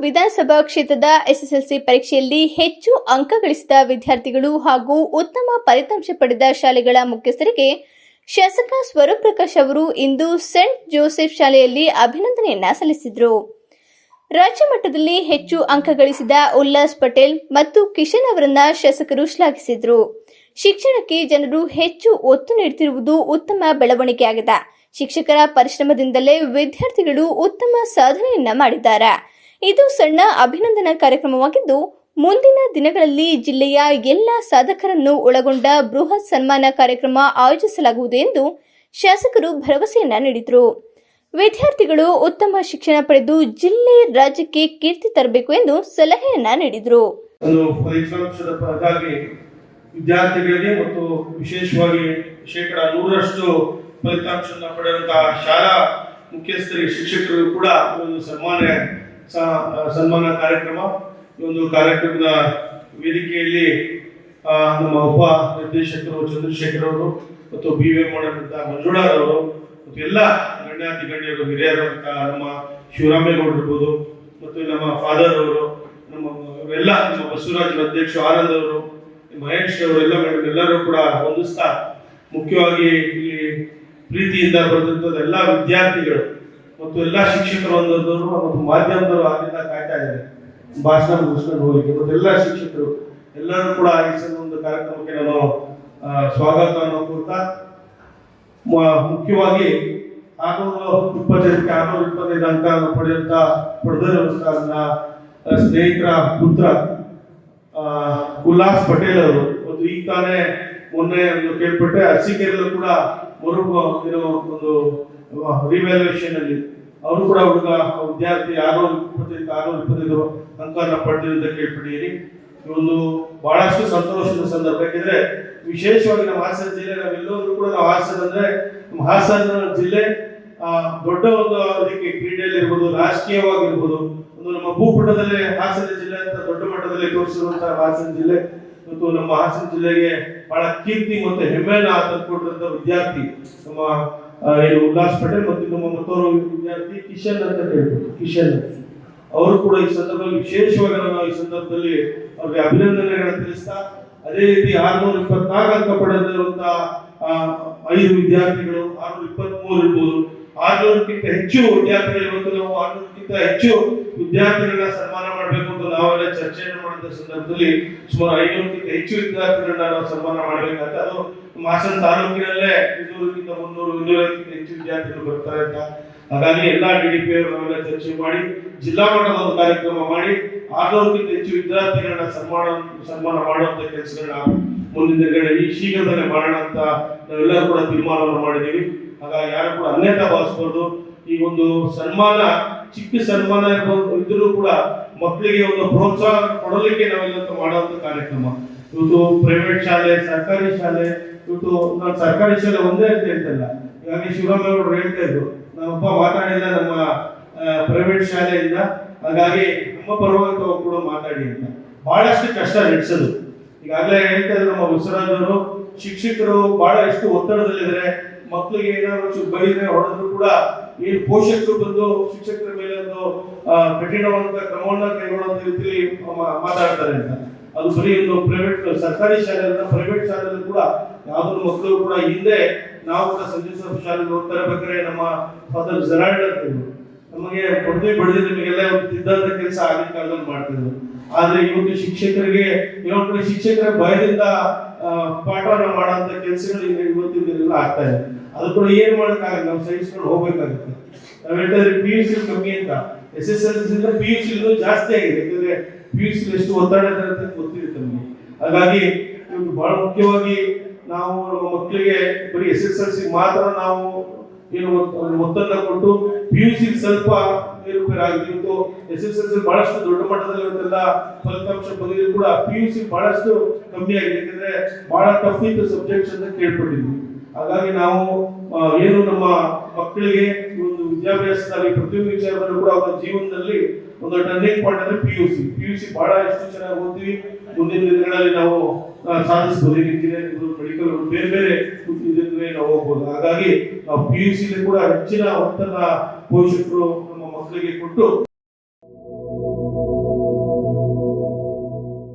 ವಿಧಾನಸಭಾ ಕ್ಷೇತ್ರದ ಎಸ್ಎಸ್ಎಲ್ಸಿ ಪರೀಕ್ಷೆಯಲ್ಲಿ ಹೆಚ್ಚು ಅಂಕ ಗಳಿಸಿದ ವಿದ್ಯಾರ್ಥಿಗಳು ಹಾಗೂ ಉತ್ತಮ ಫಲಿತಾಂಶ ಪಡೆದ ಶಾಲೆಗಳ ಮುಖ್ಯಸ್ಥರಿಗೆ ಶಾಸಕ ಸ್ವರೂಪ್ ಪ್ರಕಾಶ್ ಅವರು ಇಂದು ಸೆಂಟ್ ಜೋಸೆಫ್ ಶಾಲೆಯಲ್ಲಿ ಅಭಿನಂದನೆಯನ್ನ ಸಲ್ಲಿಸಿದರು. ರಾಜ್ಯ ಮಟ್ಟದಲ್ಲಿ ಹೆಚ್ಚು ಅಂಕ ಗಳಿಸಿದ ಉಲ್ಲಾಸ್ ಪಟೇಲ್ ಮತ್ತು ಕಿಶನ್ ಅವರನ್ನ ಶಾಸಕರು ಶ್ಲಾಘಿಸಿದರು. ಶಿಕ್ಷಣಕ್ಕೆ ಜನರು ಹೆಚ್ಚು ಒತ್ತು ನೀಡುತ್ತಿರುವುದು ಉತ್ತಮ ಬೆಳವಣಿಗೆಯಾಗಿದೆ. ಶಿಕ್ಷಕರ ಪರಿಶ್ರಮದಿಂದಲೇ ವಿದ್ಯಾರ್ಥಿಗಳು ಉತ್ತಮ ಸಾಧನೆಯನ್ನ ಮಾಡಿದ್ದಾರೆ. ಇದು ಸಣ್ಣ ಅಭಿನಂದನಾ ಕಾರ್ಯಕ್ರಮವಾಗಿದ್ದು, ಮುಂದಿನ ದಿನಗಳಲ್ಲಿ ಜಿಲ್ಲೆಯ ಎಲ್ಲ ಸಾಧಕರನ್ನು ಒಳಗೊಂಡ ಬೃಹತ್ ಸನ್ಮಾನ ಕಾರ್ಯಕ್ರಮ ಆಯೋಜಿಸಲಾಗುವುದು ಎಂದು ಶಾಸಕರು ಭರವಸೆಯನ್ನ ನೀಡಿದರು. ವಿದ್ಯಾರ್ಥಿಗಳು ಉತ್ತಮ ಶಿಕ್ಷಣ ಪಡೆದು ಜಿಲ್ಲೆ ರಾಜ್ಯಕ್ಕೆ ಕೀರ್ತಿ ತರಬೇಕು ಎಂದು ಸಲಹೆಯನ್ನ ನೀಡಿದರು. ವಿದ್ಯಾರ್ಥಿಗಳಿಗೆ ಮತ್ತು ವಿಶೇಷವಾಗಿ ಶೇಕಡಾ ನೂರರಷ್ಟು ಫಲಿತಾಂಶವನ್ನು ಪಡೆಯುವಂತಹ ಶಾಲಾ ಮುಖ್ಯಸ್ಥರಿಗೆ ಶಿಕ್ಷಕರಿಗೂ ಕೂಡ ಒಂದು ಸನ್ಮಾನ ಸನ್ಮಾನ ಕಾರ್ಯಕ್ರಮ. ಈ ಒಂದು ಕಾರ್ಯಕ್ರಮದ ವೇದಿಕೆಯಲ್ಲಿ ನಮ್ಮ ಉಪ ನಿರ್ದೇಶಕರು ಚಂದ್ರಶೇಖರ್ ಅವರು ಮತ್ತು ಬಿ ವಿ ಮಾಡಿದಂಥ ಮಂಜುಳಾರವರು ಮತ್ತು ಎಲ್ಲ ಗಣ್ಯಾತಿ ಗಣ್ಯರು ಹಿರಿಯರಂತ ನಮ್ಮ ಶಿವರಾಮೇಗೌಡ ಇರ್ಬೋದು ಮತ್ತು ನಮ್ಮ ಫಾದರ್ ಅವರು, ನಮ್ಮ ಎಲ್ಲ ನಮ್ಮ ಬಸವರಾಜ್ ಅಧ್ಯಕ್ಷ ಆನಂದ್ ಅವರು, ಮಹೇಶ್ ಅವರು, ಎಲ್ಲ ಮೇಡಮ್ ಎಲ್ಲರೂ ಕೂಡ ಹೊಂದಿಸ್ತಾ ಮುಖ್ಯವಾಗಿ ಇಲ್ಲಿ ಪ್ರೀತಿಯಿಂದ ಬರೆದಂಥದ್ದು ಎಲ್ಲ ವಿದ್ಯಾರ್ಥಿಗಳು ಮತ್ತು ಎಲ್ಲ ಶಿಕ್ಷಕರು ಒಂದೊಂದವರು ಮತ್ತು ಮಾಧ್ಯಮದವರು ಆಗಿಂದ ಕಾಯ್ತಾ ಇದ್ದಾರೆ. ಭಾಷಣ ಮುಗಿಸ್ಕೊಂಡು ಹೋಗ್ಲಿಕ್ಕೆ. ಮತ್ತು ಎಲ್ಲ ಶಿಕ್ಷಕರು, ಎಲ್ಲರೂ ಕೂಡ ಸಣ್ಣ ಒಂದು ಕಾರ್ಯಕ್ರಮಕ್ಕೆ ನಾನು ಸ್ವಾಗತವನ್ನು ಕೋರ್ತಾ ಮ- ಮುಖ್ಯವಾಗಿ ಆರ್ನೂರ ಇಪ್ಪತ್ತೈದಕ್ಕೆ, ಆರ್ನೂರ ಇಪ್ಪತ್ತೈದು ಅಂಕ ಪಡೆಯುವಂತ, ಪಡೆದಿರುವಂತ ಸ್ನೇಹಿತರ ಪುತ್ರ ಉಲ್ಲಾಸ್ ಪಟೇಲ್ ಅವರು. ಮತ್ತು ಈಗ ತಾನೇ ಮೊನ್ನೆ ಒಂದು ಕೇಳ್ಪಟ್ಟೆ, ಅರಸೀಕೆರೆಯಲ್ಲೂ ಕೂಡ ಮರು ಏನೋ ಒಂದು ರಿವ್ಯಾಲ್ಯೂಯೇಷನ್ ಅಲ್ಲಿ. ಅವರು ಕೂಡ ಹುಡುಗ ವಿದ್ಯಾರ್ಥಿ ಆರೋ ಇಪ್ಪತ್ತೈದು ಆರೋ ಇಪ್ಪತ್ತೈದು ಅಂಕನ ಪಡೆದಿರುವುದಕ್ಕೆ ಪಡೆಯಿರಿ ಒಂದು ಬಹಳಷ್ಟು ಸಂತೋಷದ ಸಂದರ್ಭ. ಯಾಕೆಂದ್ರೆ ವಿಶೇಷವಾಗಿ ನಮ್ಮ ಹಾಸನ ಜಿಲ್ಲೆ, ನಾವೆಲ್ಲರೂ ಕೂಡ ನಾವು ಹಾಸನ ಅಂದ್ರೆ ನಮ್ಮ ಹಾಸನ ಜಿಲ್ಲೆ ದೊಡ್ಡ ಒಂದು ಅದಕ್ಕೆ ಕ್ರೀಡೆಯಲ್ಲಿ ಇರ್ಬೋದು ರಾಜಕೀಯವಾಗಿರ್ಬೋದು ಒಂದು ನಮ್ಮ ಭೂಪಟದಲ್ಲಿ ಹಾಸನ ಜಿಲ್ಲೆ ಅಂತ ದೊಡ್ಡ ಮಟ್ಟದಲ್ಲಿ ತೋರಿಸಿರುವಂತಹ ಹಾಸನ ಜಿಲ್ಲೆ. ಮತ್ತು ನಮ್ಮ ಹಾಸನ ಜಿಲ್ಲೆಗೆ ಬಹಳ ಕೀರ್ತಿ ಮತ್ತು ಹೆಮ್ಮೆಯನ್ನು ತಂದುಕೊಟ್ಟಂತ ವಿದ್ಯಾರ್ಥಿ ನಮ್ಮ ಏನು ಉಲ್ಲಾಸ್ ಪಟೇಲ್ ಮತ್ತು ನಮ್ಮ ಮತ್ತೋರ್ವ ವಿದ್ಯಾರ್ಥಿ ಕಿಶನ್ ಅಂತ ಹೇಳ್ಬೋದು. ಕಿಶನ್. ಅವರು ಕೂಡ ಈ ಸಂದರ್ಭದಲ್ಲಿ ವಿಶೇಷವಾಗಿ ನಾವು ಈ ಸಂದರ್ಭದಲ್ಲಿ ಅವರಿಗೆ ಅಭಿನಂದನೆಗಳನ್ನು ತಿಳಿಸ್ತಾ, ಅದೇ ರೀತಿ ಆರ್ನೂರ ಇಪ್ಪತ್ನಾಲ್ಕು ಅಂಕ ಪಡೆದಿರುವಂತಹ ಐದು ವಿದ್ಯಾರ್ಥಿಗಳು, ಆರ್ನೂರ ಇಪ್ಪತ್ಮೂರು ಇರ್ಬೋದು. ಆರ್ನೂರಕ್ಕಿಂತ ಹೆಚ್ಚು ವಿದ್ಯಾರ್ಥಿಗಳು ಇವತ್ತು ನಾವು ಆರ್ನೂರಕ್ಕಿಂತ ಹೆಚ್ಚು ವಿದ್ಯಾರ್ಥಿಗಳನ್ನ ಸನ್ಮಾನ ಮಾಡಬೇಕು ಅಂತ ನಾವೆಲ್ಲ ಚರ್ಚೆಯನ್ನು ಮಾಡಿದ ಸಂದರ್ಭದಲ್ಲಿ ಸುಮಾರು ಐನೂರಕ್ಕಿಂತ ಹೆಚ್ಚು ವಿದ್ಯಾರ್ಥಿಗಳನ್ನ ನಾವು ಸನ್ಮಾನ ಮಾಡಬೇಕಂತ ಅದು ಹಾಸನ ತಾಲೂಕಿನಲ್ಲೇ ಇನ್ನೂರಕ್ಕಿಂತ ಮುನ್ನೂರು, ಇನ್ನೂರಕ್ಕಿಂತ ಹೆಚ್ಚು ವಿದ್ಯಾರ್ಥಿಗಳು ಬರ್ತಾರೆ ಅಂತ. ಹಾಗಾಗಿ ಎಲ್ಲಾ ಡಿ ಡಿ ಪಿ ನಾವೆಲ್ಲ ಚರ್ಚೆ ಮಾಡಿ, ಜಿಲ್ಲಾ ಮಟ್ಟದ ಒಂದು ಕಾರ್ಯಕ್ರಮ ಮಾಡಿ, ಆರ್ನೂರಕ್ಕಿಂತ ಹೆಚ್ಚು ವಿದ್ಯಾರ್ಥಿಗಳನ್ನ ಸನ್ಮಾನ ಸನ್ಮಾನ ಮಾಡುವಂತ ಕೆಲಸಗಳನ್ನ ಮುಂದಿನ ದಿನಗಳಲ್ಲಿ ಈ ಶೀಘ್ರದಲ್ಲೇ ಮಾಡೋಣ ಅಂತ ನಾವೆಲ್ಲರೂ ಕೂಡ ತೀರ್ಮಾನವನ್ನು ಮಾಡಿದ್ದೀವಿ. ಹಾಗಾಗಿ ಯಾರು ಕೂಡ ಅನ್ಯತ ಭಾವಿಸ್ಬಾರ್ದು. ಈ ಒಂದು ಸನ್ಮಾನ, ಚಿಕ್ಕ ಸನ್ಮಾನ ಇದ್ರೂ ಕೂಡ ಮಕ್ಕಳಿಗೆ ಒಂದು ಪ್ರೋತ್ಸಾಹ ಕೊಡಲಿಕ್ಕೆ ನಾವೆಲ್ಲ ಮಾಡುವಂತ ಕಾರ್ಯಕ್ರಮ. ಇವತ್ತು ಪ್ರೈವೇಟ್ ಶಾಲೆ, ಸರ್ಕಾರಿ ಶಾಲೆ, ಇವತ್ತು ನಾನು ಸರ್ಕಾರಿ ಶಾಲೆ ಒಂದೇ ಅಂತ ಹೇಳ್ತಿಲ್ಲ. ಈಗಾಗಲೇ ಶಿವರಾಮೇಗೌಡರು ಹೇಳ್ತಾ ಇದ್ರು, ನಮ್ಮಪ್ಪ ಮಾತಾಡಿಲ್ಲ ನಮ್ಮ ಪ್ರೈವೇಟ್ ಶಾಲೆಯಿಂದ ಹಾಗಾಗಿ ನಮ್ಮ ಪರವಾಗಿ ಕೂಡ ಮಾತಾಡಿ ಅಂತ. ಬಹಳಷ್ಟು ಕಷ್ಟ ನಡೆಸೋದು. ಈಗಾಗಲೇ ಹೇಳ್ತಾ ಇದ್ರು ನಮ್ಮ ಉಸಿರಾದವರು ಶಿಕ್ಷಕರು ಬಹಳ ಎಷ್ಟು ಒತ್ತಡದಲ್ಲಿದ್ದಾರೆ ಮಕ್ಕಳಿಗೆ ಏನಾದ್ರು ಬೈದ್ರೆ ಹೊಡೆದ್ರು ಕೂಡ ಈ ಪೋಷಕರು ಬಂದು ಶಿಕ್ಷಕರ ಮೇಲೆ ಒಂದು ಕಠಿಣವಾದಂತಹ ಕ್ರಮವನ್ನು ಕೈಗೊಳ್ಳುವಂತ ರೀತಿಯಲ್ಲಿ ಮಾತಾಡ್ತಾರೆ ಅಂತ. ಅದು ಬರೀ ಒಂದು ಪ್ರೈವೇಟ್ ಸರ್ಕಾರಿ ಶಾಲೆ ಅಲ್ಲ ಪ್ರೈವೇಟ್ ಶಾಲೆಯಲ್ಲಿ ಕೂಡ ಯಾವ್ದು ಮಕ್ಕಳು ಕೂಡ ಹಿಂದೆ ನಾವು ಕೂಡ ಸಂಜೀವ್ ಸ್ವಲ್ಪ ಶಾಲೆಗೆ ಹೋಗ್ತಾ ಬೇಕಾದ್ರೆ ನಮ್ಮ ಫಾದರ್ ಜರಾಲ್ಡ್ ನಮಗೆ ಪಡೆದು ಬಡಿದು ನಿಮಗೆಲ್ಲ ತಿದ್ದಂತ ಕೆಲಸ ಆಗಿನ ಕಾಲದಲ್ಲಿ ಮಾಡ್ತಿದ್ರು. ಆದ್ರೆ ಇವತ್ತು ಶಿಕ್ಷಕರಿಗೆ ಇನ್ನೊಂದ್ ಕಡೆ ಶಿಕ್ಷಕರ ಭಯದಿಂದ ಪಾಠವನ್ನು ಮಾಡುವಂತ ಕೆಲಸಗಳು ಇವತ್ತಿನ ಆಗ್ತಾ ಇದೆ. ಅದು ಕೂಡ ಏನ್ ಮಾಡಕ್ಕಾಗಲ್ಲ, ನಾವು ಸಹಿಸ್ಕೊಂಡು ಹೋಗ್ಬೇಕಾಗುತ್ತೆ. ನಾವ್ ಪಿ ಯು ಸಿ ಕಮ್ಮಿ ಅಂತ. S S L C P U C ಜಾಸ್ತಿ ಆಗಿದೆ. ಯಾಕಂದ್ರೆ ಪಿ ಯು ಸಿ ಎಷ್ಟು ಒತ್ತಡ ಇದೆ ಅಂತ ಗೊತ್ತಿರುತ್ತೆ ನಮಗೆ. ಹಾಗಾಗಿ ಬಹಳ ಮುಖ್ಯವಾಗಿ ನಾವು ನಮ್ಮ ಮಕ್ಕಳಿಗೆ ಬರೀ ಎಸ್ ಎಸ್ ಎಲ್ ಸಿ ಮಾತ್ರ ನಾವು ಏನು ಒತ್ತನ್ನ ಕೊಟ್ಟು ಪಿ ಯು ಸಿ ಸ್ವಲ್ಪ ಇವತ್ತು ಎಸ್ ಎಸ್ ಎಲ್ ಸಿ ಬಹಳಷ್ಟು ದೊಡ್ಡ ಮಟ್ಟದಲ್ಲಿ ಫಲಿತಾಂಶ ಬಂದಿದ್ರು ಕೂಡ ಪಿ ಯು ಸಿ ಬಹಳಷ್ಟು ಕಮ್ಮಿ ಆಗಿದೆ. ಯಾಕಂದ್ರೆ ಬಹಳ ಟಫ್ ಇತ್ತು ಸಬ್ಜೆಕ್ಟ್ಸ್ ಅಂತ ಕೇಳ್ಪಟ್ಟಿದ್ವಿ. ಹಾಗಾಗಿ ನಾವು ಏನು ನಮ್ಮ ಮಕ್ಕಳಿಗೆ ವಿದ್ಯಾಭ್ಯಾಸದಲ್ಲಿ ಪ್ರತಿಯೊಂದು ವಿಚಾರದಲ್ಲೂ ಕೂಡ ಅವರ ಜೀವನದಲ್ಲಿ ಒಂದು ಟರ್ನಿಂಗ್ ಪಾಯಿಂಟ್ ಅಂದ್ರೆ P U C P U C ಬಹಳ ಎಷ್ಟು ಚೆನ್ನಾಗಿ ಓದ್ತೀವಿ? ಮುಂದಿನ ದಿನಗಳಲ್ಲಿ ನಾವು ಸಾಧಿಸಬಹುದು ಇಂಜಿನಿಯರಿಂಗ್ ಮೆಡಿಕಲ್ ಬೇರೆ ಬೇರೆ ನಾವು ಹೋಗ್ಬೋದು. ಹಾಗಾಗಿ ನಾವು ಪಿ ಯು ಸಿ ಕೂಡ ಹೆಚ್ಚಿನ ಒತ್ತನ್ನ ಪೋಷಕರು ನಮ್ಮ ಮಕ್ಕಳಿಗೆ ಕೊಟ್ಟು